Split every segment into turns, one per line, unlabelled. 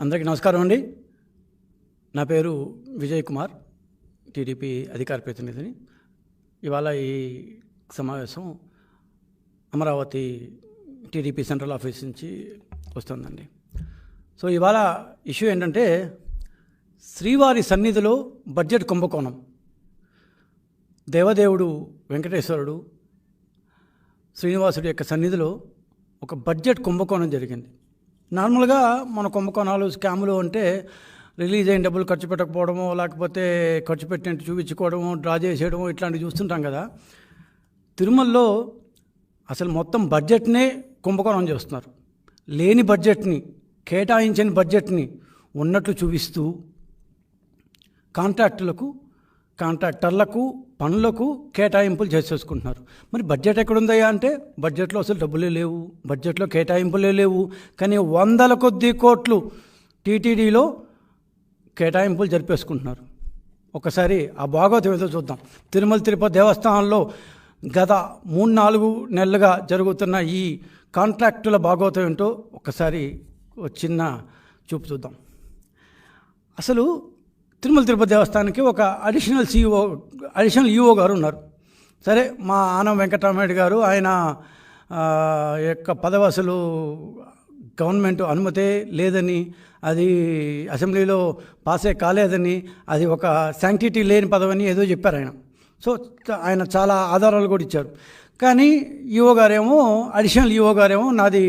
అందరికీ నమస్కారం అండి. నా పేరు విజయ్ కుమార్ టీడీపీ అధికార ప్రతినిధిని. ఇవాళ ఈ సమావేశం అమరావతి టీడీపీ సెంట్రల్ ఆఫీస్ నుంచి వస్తుందండి. సో ఇవాళ ఇష్యూ ఏంటంటే శ్రీవారి సన్నిధిలో బడ్జెట్ కుంభకోణం. దేవదేవుడు వెంకటేశ్వరుడు శ్రీనివాసుడి యొక్క సన్నిధిలో ఒక బడ్జెట్ కుంభకోణం జరిగింది. నార్మల్గా మన కుంభకోణాలు స్కాములు అంటే రిలీజ్ అయిన డబ్బులు ఖర్చు పెట్టకపోవడమో లేకపోతే ఖర్చు పెట్టినట్టు చూపించుకోవడము డ్రా చేసేయడము ఇట్లాంటివి చూస్తుంటాం కదా. తిరుమలలో అసలు మొత్తం బడ్జెట్నే కుంభకోణం చేస్తున్నారు. లేని బడ్జెట్ని కేటాయించని బడ్జెట్ని ఉన్నట్లు చూపిస్తూ కాంట్రాక్టులకు కాంట్రాక్టర్లకు పనులకు కేటాయింపులు చేసేసుకుంటున్నారు. మరి బడ్జెట్ ఎక్కడుందయ్యా అంటే బడ్జెట్లో అసలు డబ్బులే లేవు. బడ్జెట్లో కేటాయింపులే లేవు. కానీ వందల కొద్ది కోట్లు టీటీడీలో కేటాయింపులు జరిపేసుకుంటున్నారు. ఒకసారి ఆ భాగవతం ఏదో చూద్దాం. తిరుమల తిరుపతి దేవస్థానంలో గత మూడు నాలుగు నెలలుగా జరుగుతున్న ఈ కాంట్రాక్టుల భాగవతం ఏంటో ఒకసారి చిన్న చూపు చూద్దాం. అసలు తిరుమల తిరుపతి దేవస్థానానికి ఒక అడిషనల్ సిఇఓ అడిషనల్ ఈఓ గారు ఉన్నారు. సరే మా ఆనం వెంకటరామరెడ్డి గారు ఆయన యొక్క పదవసులు గవర్నమెంట్ అనుమతే లేదని అది అసెంబ్లీలో పాసే కాలేదని అది ఒక శాంక్టిటీ లేని పదవని ఏదో చెప్పారు ఆయన. సో ఆయన చాలా ఆధారాలు కూడా ఇచ్చారు. కానీ ఈఓ గారేమో అడిషనల్ ఈఓ గారేమో నాది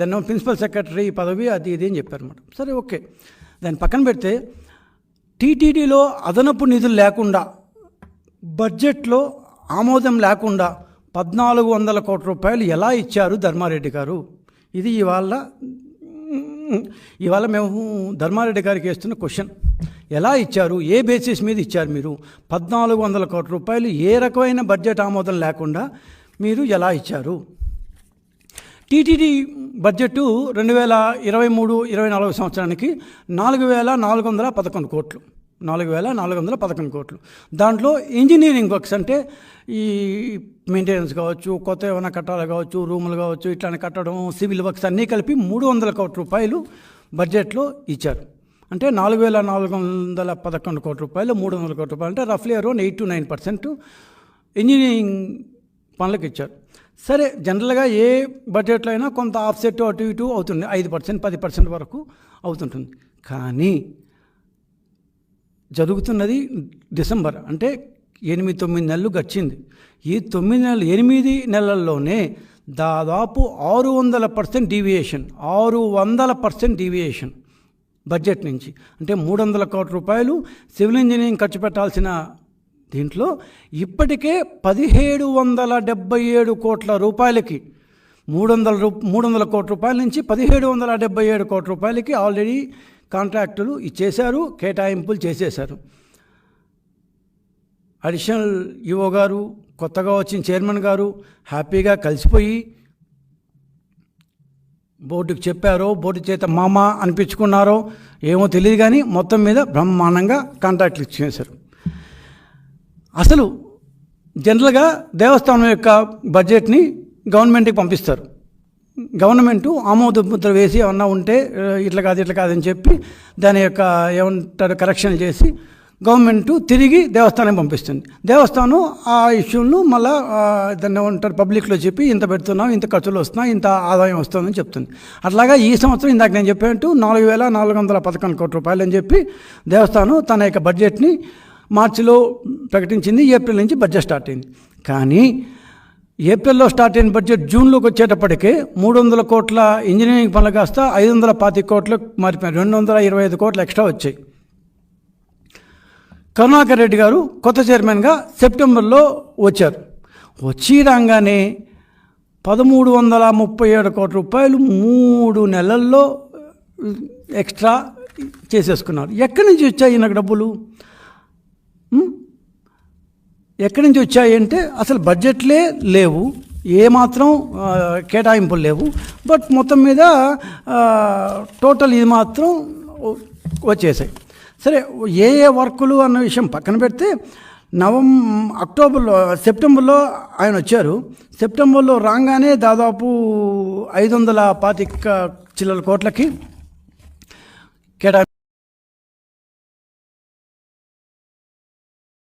దాన్ని ప్రిన్సిపల్ సెక్రటరీ పదవి అది ఇది అని చెప్పారు అనమాట సరే ఓకే. దాన్ని పక్కన పెడితే టీటీడీలో అదనపు నిధులు లేకుండా బడ్జెట్లో ఆమోదం లేకుండా పద్నాలుగు వందల కోట్ల రూపాయలు ఎలా ఇచ్చారు ధర్మారెడ్డి గారు? ఇది ఇవాళ ఇవాళ మేము ధర్మారెడ్డి గారికి వేస్తున్న క్వశ్చన్. ఎలా ఇచ్చారు? ఏ బేసిస్ మీద ఇచ్చారు మీరు? పద్నాలుగు వందల కోట్ల రూపాయలు ఏ రకమైన బడ్జెట్ ఆమోదం లేకుండా మీరు ఎలా ఇచ్చారు? టీటీడీ బడ్జెట్ రెండు వేల ఇరవై మూడు ఇరవై నాలుగు సంవత్సరానికి నాలుగు వేల నాలుగు వందల పదకొండు కోట్లు. నాలుగు వేల నాలుగు వందల పదకొండు కోట్లు. దాంట్లో ఇంజనీరింగ్ వర్క్స్ అంటే ఈ మెయింటెనెన్స్ కావచ్చు కొత్త ఏమైనా కట్టాలి కావచ్చు రూములు కావచ్చు ఇట్లాంటి కట్టడం సివిల్ వర్క్స్ అన్నీ కలిపి మూడు వందల కోట్ల రూపాయలు బడ్జెట్లో ఇచ్చారు. అంటే నాలుగు వేల నాలుగు వందల పదకొండు కోట్ల రూపాయలు మూడు వందల కోట్ల రూపాయలు. అంటే రఫ్లీ around eight to nine percent engineering పనులకు ఇచ్చారు. సరే జనరల్గా ఏ బడ్జెట్లో అయినా కొంత ఆఫ్సెట్ అటు ఇటు అవుతుంది. ఐదు పర్సెంట్ పది పర్సెంట్ వరకు అవుతుంటుంది. కానీ జరుగుతున్నది డిసెంబర్ అంటే ఎనిమిది తొమ్మిది నెలలు గడిచింది. ఈ తొమ్మిది నెలలు ఎనిమిది నెలల్లోనే దాదాపు ఆరు వందల పర్సెంట్ డీవియేషన్ ఆరు వందల పర్సెంట్ డీవియేషన్ బడ్జెట్ నుంచి. అంటే మూడు వందల కోట్ల రూపాయలు సివిల్ ఇంజనీరింగ్ ఖర్చు పెట్టాల్సిన దీంట్లో ఇప్పటికే పదిహేడు వందల డెబ్బై ఏడు కోట్ల రూపాయలకి మూడు వందల రూ మూడు వందల కోట్ల రూపాయల నుంచి పదిహేడు వందల డెబ్బై ఏడు కోట్ల రూపాయలకి ఆల్రెడీ కాంట్రాక్టులు ఇచ్చేశారు కేటాయింపులు చేసేశారు. అడిషనల్ ఈఓ గారు కొత్తగా వచ్చిన చైర్మన్ గారు హ్యాపీగా కలిసిపోయి బోర్డుకి చెప్పారో బోర్డు చేత మామ అనిపించుకున్నారో ఏమో తెలియదు కానీ మొత్తం మీద బ్రహ్మాండంగా కాంట్రాక్ట్లు ఇచ్చేశారు. అసలు జనరల్గా దేవస్థానం యొక్క బడ్జెట్ని గవర్నమెంట్కి పంపిస్తారు. గవర్నమెంటు ఆమోద ముద్ర వేసి ఏమన్నా ఉంటే ఇట్ల ఇట్లా కాదు ఇట్లా కాదని చెప్పి దాని యొక్క ఏమంటారు కరెక్షన్ చేసి గవర్నమెంట్ తిరిగి దేవస్థానం పంపిస్తుంది. దేవస్థానం ఆ ఇష్యూను మళ్ళీ దాన్ని ఏమంటారు పబ్లిక్లో చెప్పి ఇంత పెడుతున్నాం ఇంత ఖర్చులు వస్తున్నాయి ఇంత ఆదాయం వస్తుందని చెప్తుంది. అట్లాగా ఈ సంవత్సరం ఇందాక నేను చెప్పినట్టు నాలుగు వేల నాలుగు వందల పదకొండు కోట్ల రూపాయలు అని చెప్పి దేవస్థానం తన యొక్క బడ్జెట్ని మార్చిలో ప్రకటించింది ఏప్రిల్ నుంచి బడ్జెట్ స్టార్ట్ అయింది. కానీ ఏప్రిల్లో స్టార్ట్ అయిన బడ్జెట్ జూన్లోకి వచ్చేటప్పటికే మూడు వందల కోట్ల ఇంజనీరింగ్ పనులు కాస్త ఐదు వందల పాతి కోట్లు మారిపోయాయి రెండు వందల ఇరవై ఐదు కోట్లు ఎక్స్ట్రా వచ్చాయి. కరుణాకర్ రెడ్డి గారు కొత్త చైర్మన్గా సెప్టెంబర్లో వచ్చారు. వచ్చి రాగానే పదమూడు వందల ముప్పై ఏడు కోట్ల రూపాయలు మూడు నెలల్లో ఎక్స్ట్రా చేసేసుకున్నారు. ఎక్కడి నుంచి వచ్చాయి నాకు డబ్బులు? ఎక్కడి నుంచి వచ్చాయి అంటే అసలు బడ్జెట్లే లేవు ఏమాత్రం కేటాయింపులు లేవు బట్ మొత్తం మీద టోటల్ ఇది మాత్రం వచ్చేసాయి. సరే ఏ ఏ వర్కులు అన్న విషయం పక్కన పెడితే నవం అక్టోబర్లో సెప్టెంబర్లో ఆయన వచ్చారు. సెప్టెంబర్లో రాగానే దాదాపు ఐదు వందల పాతిక చిల్లల కోట్లకి కేటాయి